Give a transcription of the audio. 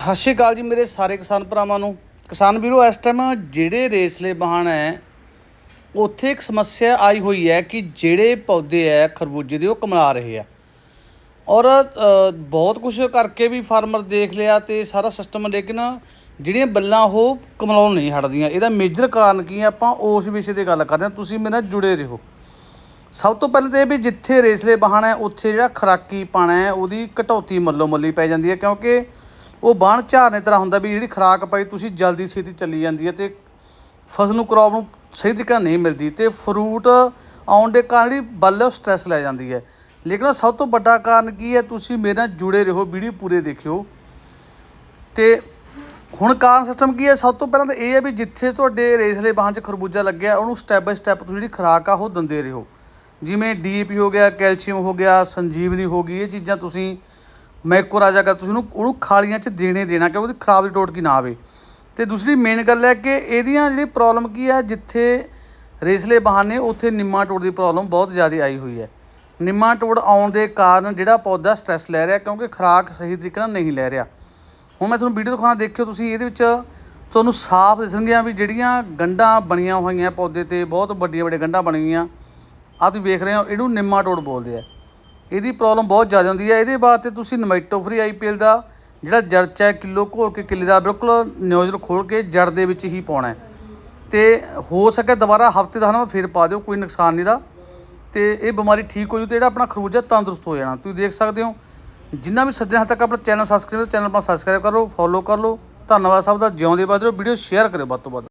ਸਤਿ ਸ਼੍ਰੀ ਅਕਾਲ ਜੀ ਮੇਰੇ ਸਾਰੇ ਕਿਸਾਨ ਭਰਾਵਾਂ ਨੂੰ। ਕਿਸਾਨ ਵੀਰੋ, ਇਸ ਟਾਈਮ ਜਿਹੜੇ ਰੇਸਲੇ ਵਾਹਣ ਹੈ, ਉੱਥੇ ਇੱਕ ਸਮੱਸਿਆ ਆਈ ਹੋਈ ਹੈ ਕਿ ਜਿਹੜੇ ਪੌਦੇ ਹੈ, ਖਰਬੂਜੇ ਦੇ ਉਹ ਕਮਲਾ ਰਹੇ ਆ। ਔਰ ਬਹੁਤ ਕੁਝ ਕਰਕੇ ਵੀ ਫਾਰਮਰ ਦੇਖ ਲਿਆ ਤੇ ਸਾਰਾ ਸਿਸਟਮ ਲੇਕਿਨ ਜਿਹੜੀਆਂ ਬੱਲਾਂ ਉਹ ਕਮਲਾਉਣ ਨਹੀਂ ਹਟਦੀਆਂ। ਇਹਦਾ ਮੇਜਰ ਕਾਰਨ ਕੀ ਹੈ, ਆਪਾਂ ਉਸ ਵਿਸ਼ੇ ਤੇ ਗੱਲ ਕਰਦੇ ਹਾਂ। ਤੁਸੀਂ ਮੇਰੇ ਨਾਲ ਜੁੜੇ ਰਹੋ। ਸਭ ਤੋਂ ਪਹਿਲਾਂ ਤਾਂ ਇਹ ਵੀ ਜਿੱਥੇ ਰੇਸਲੇ ਬਾਹਣ ਹੈ, ਉੱਥੇ ਜਿਹੜਾ ਖਰਾਕੀ ਪਾਣਾ ਹੈ, ਉਹਦੀ ਕਟੌਤੀ ਮੱਲੋ ਮੱਲੀ ਪੈ ਜਾਂਦੀ ਹੈ ਕਿਉਂਕਿ ਉਹ ਬਾਣ ਝਾਰਨੇ ਤਰ੍ਹਾਂ ਹੁੰਦਾ ਵੀ ਜਿਹੜੀ ਖਰਾਕ ਪਾਈ ਤੁਸੀਂ ਜਲਦੀ ਛੇਤੀ ਚੱਲੀ ਜਾਂਦੀ ਹੈ ਤੇ ਫਸਲ ਨੂੰ ਕ੍ਰੌਪ ਨੂੰ ਸਹੀ ਤਰੀਕੇ ਨਾਲ ਨਹੀਂ ਮਿਲਦੀ ਤੇ ਫਰੂਟ ਆਉਣ ਦੇ ਕਾਰਨ ਜਿਹੜੀ ਬੱਲ ਹੈ ਉਹ ਸਟ੍ਰੈਸ ਲੈ ਜਾਂਦੀ ਹੈ। ਲੇਕਿਨ ਸਭ ਤੋਂ ਵੱਡਾ ਕਾਰਨ ਕੀ ਹੈ, ਤੁਸੀਂ ਮੇਰੇ ਨਾਲ ਜੁੜੇ ਰਹੋ, ਵੀਡੀਓ ਪੂਰੇ ਦੇਖਿਓ। ਤੇ ਹੁਣ ਕਾਰਨ ਸਿਸਟਮ ਕੀ ਹੈ, ਸਭ ਤੋਂ ਪਹਿਲਾਂ ਤਾਂ ਇਹ ਹੈ ਵੀ ਜਿੱਥੇ ਤੁਹਾਡੇ ਰੇਸਲੇ ਬਾਹਾਂ 'ਚ ਖਰਬੂਜਾ ਲੱਗਿਆ, ਉਹਨੂੰ ਸਟੈਪ ਬਾਈ ਸਟੈਪ ਤੁਸੀਂ ਜਿਹੜੀ ਖੁਰਾਕ ਆ ਉਹ ਦਿੰਦੇ ਰਹੋ। ਜਿਵੇਂ ਡੀਏਪੀ ਹੋ ਗਿਆ, ਕੈਲਸ਼ੀਅਮ ਹੋ ਗਿਆ, ਸੰਜੀਵਨੀ ਹੋ ਗਈ, ਇਹ ਚੀਜ਼ਾਂ ਤੁਸੀਂ ਮੈਕੋਰਾਜਾ ਕਰ ਤੁਸੀਂ ਉਹਨੂੰ ਉਹਨੂੰ ਖਾਲੀਆਂ 'ਚ ਦੇਣੇ ਦੇਣਾ ਕਿਉਂਕਿ ਉਹਦੀ ਖਰਾਬ ਦੀ ਟੋਟਕੀ ਨਾ ਆਵੇ। ਤੇ ਦੂਸਰੀ ਮੇਨ ਗੱਲ ਹੈ ਕਿ ਇਹਦੀਆਂ ਜਿਹੜੀ ਪ੍ਰੋਬਲਮ ਕੀ ਹੈ, ਜਿੱਥੇ ਰੇਸਲੇ ਬਹਾਨੇ ਉੱਥੇ ਨਿੰਮਾਟੋਡ ਦੀ ਪ੍ਰੋਬਲਮ ਬਹੁਤ ਜ਼ਿਆਦਾ ਆਈ ਹੋਈ ਹੈ। ਨਿੰਮਾ ਨਿੰਮਾਟੋਡ ਆਉਣ ਦੇ ਕਾਰਨ ਜਿਹੜਾ ਪੌਦਾ ਸਟ੍ਰੈਸ ਲੈ ਰਿਹਾ, ਕਿਉਂਕਿ ਖੁਰਾਕ ਸਹੀ ਤਰੀਕੇ ਨਾਲ ਨਹੀਂ ਲੈ ਰਿਹਾ। ਹੁਣ ਮੈਂ ਤੁਹਾਨੂੰ ਵੀਡੀਓ ਦਿਖਾਉਣਾ, ਦੇਖਿਓ ਤੁਸੀਂ ਇਹਦੇ ਵਿੱਚ ਤੁਹਾਨੂੰ ਸਾਫ਼ ਦਿਸਣਗੀਆਂ ਵੀ ਜਿਹੜੀਆਂ ਗੰਢਾਂ ਬਣੀਆਂ ਹੋਈਆਂ ਪੌਦੇ ਤੇ, ਬਹੁਤ ਵੱਡੀਆਂ ਵੱਡੀਆਂ ਗੰਢਾਂ ਬਣ ਗਈਆਂ। ਆ ਤੁਸੀਂ ਵੇਖ ਰਹੇ ਹੋ, ਇਹਨੂੰ ਨਿੰਮਾ ਨਿੰਮਾਟੋਡ ਬੋਲਦੇ ਆ। ਇਹਦੀ ਪ੍ਰੋਬਲਮ ਬਹੁਤ ਜ਼ਿਆਦਾ ਹੁੰਦੀ ਹੈ। ਇਹਦੇ ਬਾਅਦ ਤੇ ਤੁਸੀਂ ਨਮਾਈਟੋ ਫਰੀ ਆਈਪੀਐਲ ਦਾ ਜਿਹੜਾ ਜੜ ਹੈ ਕਿਲੋ ਘੋਲ ਕੇ ਕਿੱਲੇ ਦਾ ਬਿਲਕੁਲ ਨਿਊਜ਼ਲ ਖੋਲ ਕੇ ਜੜ ਦੇ ਵਿੱਚ ਹੀ ਪਾਉਣਾ ਹੈ। ਤੇ ਹੋ ਸਕੇ ਦੁਬਾਰਾ ਹਫ਼ਤੇ ਦਾ ਹਨਾ, ਫਿਰ ਪਾ ਦਿਓ, ਕੋਈ ਨੁਕਸਾਨ ਨਹੀਂ ਦਾ ਤੇ ਇਹ ਬਿਮਾਰੀ ਠੀਕ ਹੋ ਜੂ ਤੇ ਜਿਹੜਾ ਆਪਣਾ ਖਰਬੂਜਾ ਤੰਦਰੁਸਤ ਹੋ ਜਾਣਾ, ਤੁਸੀਂ ਦੇਖ ਸਕਦੇ ਹੋ। ਜਿੰਨਾ ਵੀ ਸੱਜਣ ਹੱਥ ਤੱਕ ਆਪਣਾ ਚੈਨਲ ਸਬਸਕ੍ਰਾਈਬ ਚੈਨਲ ਆਪਣਾ ਸਬਸਕ੍ਰਾਈਬ ਕਰੋ ਫੋਲੋ ਕਰ ਲਓ। ਧੰਨਵਾਦ ਸਭ ਦਾ, ਜਿਉਂਦੇ ਬਾਦ ਰਹੋ ਵੀਡੀਓ ਸ਼ੇਅਰ ਕਰਿਓ ਵੱਧ ਤੋਂ ਵੱਧ।